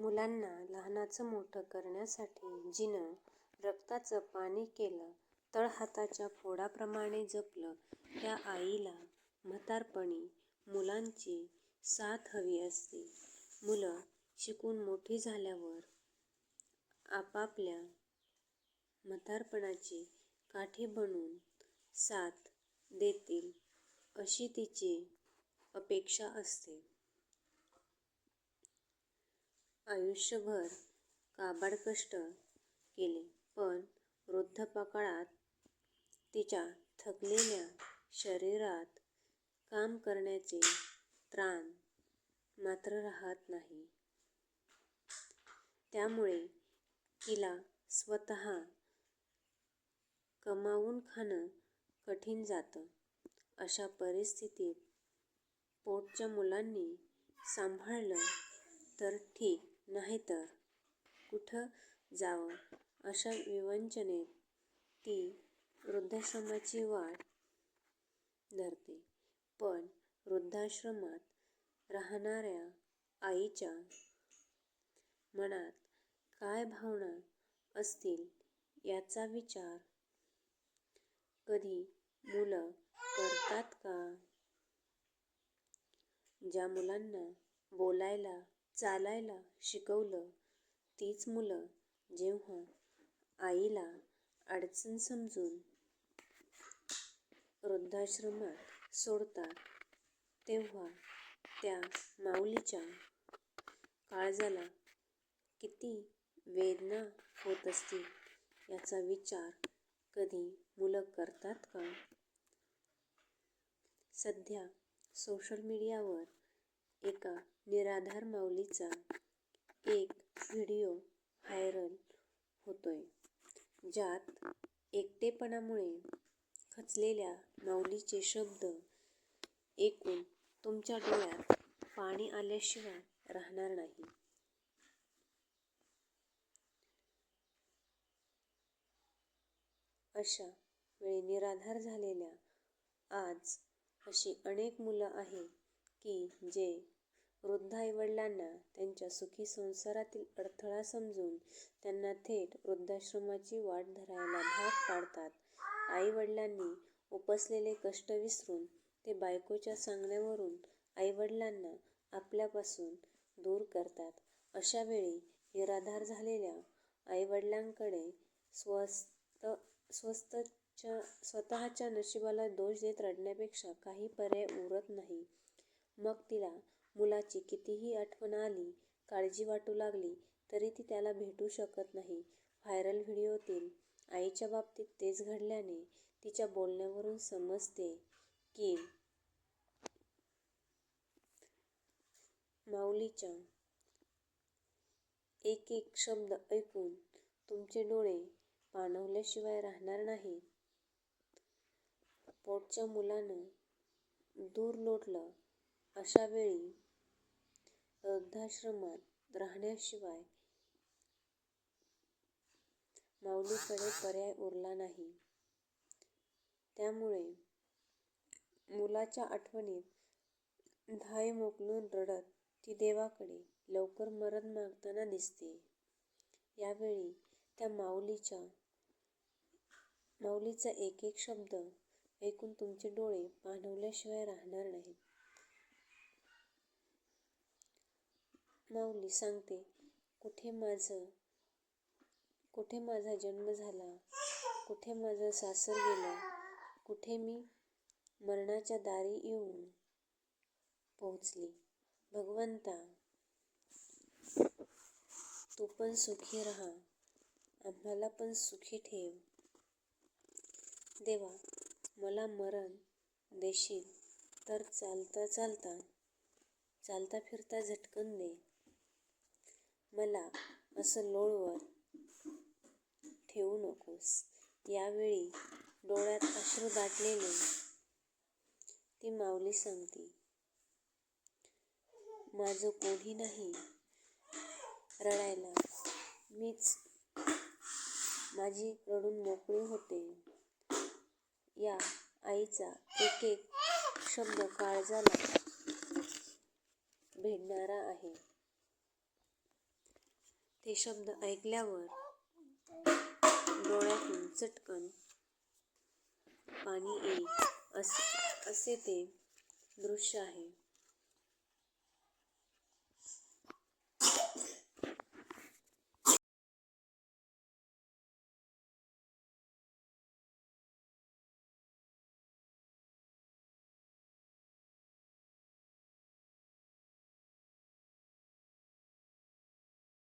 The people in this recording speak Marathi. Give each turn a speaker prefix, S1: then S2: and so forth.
S1: मुलांना लहानाचं मोठं करण्यासाठी जिनं रक्ताचं पाणी केलं, तळहाताच्या फोडाप्रमाणे जपलं त्या आईला म्हातारपणी मुलांची साथ हवी असते. मुलं शिकून मोठी झाल्यावर आपापल्या म्हातारपणाची काठी बनून साथ देतील अशी तिची अपेक्षा असते. आयुष्यभर काबाड कष्ट केले पण वृद्धापकाळात तिच्या थकलेल्या शरीरात काम करण्याचे त्राण मात्र राहत नाही. त्यामुळे तिला स्वतः कमावून खाणं कठीण जातं. अशा परिस्थितीत पोटच्या मुलांनी सांभाळलं तर ठीक नाहीतर कुठं जावं अशा विवंचनेत ती वृद्धाश्रमाची वाट धरते. पण वृद्धाश्रमात राहणाऱ्या आईच्या मनात काय भावना असतील याचा विचार कधी मुलं करतात का? ज्या मुलांना बोलायला चालायला शिकवलं तीच मुलं जेव्हा आईला अडचण समजून वृद्धाश्रमात सोडतात तेव्हा त्या माऊलीच्या काळजाला किती वेदना होत असतील याचा विचार कधी मुलं करतात का? सध्या सोशल मीडियावर एका निराधार माऊलीचा एक व्हिडिओ व्हायरल होतोय. ज्यात एकटेपणामुळे खचलेल्या माऊलीचे शब्द ऐकून तुमच्या डोळ्यात पाणी आल्याशिवाय राहणार नाही. अशा वेळी निराधार झालेल्या आज अशी अनेक मुलं आहेत की जे वृद्ध आईवडिलांना त्यांच्या सुखी संसारातील अडथळा समजून त्यांना थेट वृद्धाश्रमाची वाट धरायला भाग पाडतात. आईवडिलांनी उपसलेले कष्ट विसरून ते बायकोच्या सांगण्यावरून आईवडिलांना आपल्यापासून दूर करतात. अशावेळी निराधार झालेल्या आईवडिलांकडे स्वस्त स्वस्तच्या स्वतःच्या नशिबाला दोष देत रडण्यापेक्षा काही पर्याय उरत नाही. मग तिला मुलाची कितीही आठवण आली, काळजी वाटू लागली तरी ती त्याला भेटू शकत नाही. व्हायरल व्हिडिओतील आईच्या बाबतीत तेच घडल्याने तिच्या बोलण्यावरून समजते की, माऊलीचा एक एक शब्द ऐकून तुमचे डोळे पाणवल्याशिवाय राहणार नाहीत. पोटच्या मुलानं दूर लोटलं अशा वेळी वृद्धाश्रमात राहण्याशिवाय माऊलीकडे पर्याय उरला नाही. त्यामुळे मुलाच्या आठवणीत धाय मोकलून रडत ती देवाकडे लवकर मरण मागताना दिसते. यावेळी त्या माऊलीचा एक एक शब्द ऐकून तुमचे डोळे पाणवल्याशिवाय राहणार नाहीत. माऊली सांगते, कुठे माझं कुठे माझा जन्म झाला, कुठे माझं सासर गेलं, कुठे मी मरणाच्या दारी येऊन पोहोचली. भगवंता, तू पण सुखी राहा, आम्हाला पण सुखी ठेव. देवा, मला मरण देशील तर चालता चालता चालता फिरता झटकन दे. मला असं लोळवर ठेवू नकोस. यावेळी डोळ्यात अश्रू दाटलेले ती माऊली सांगते, माझं कोणी नाही रडायला, मीच माझी रडून मोकळी होते. या आईचा एक एक शब्द काळजाला भिडणारा आहे. हे शब्द ऐकल्यावर डोळ्यातून चटकन पाणी येईल. असे असे ते दृश्य आहे.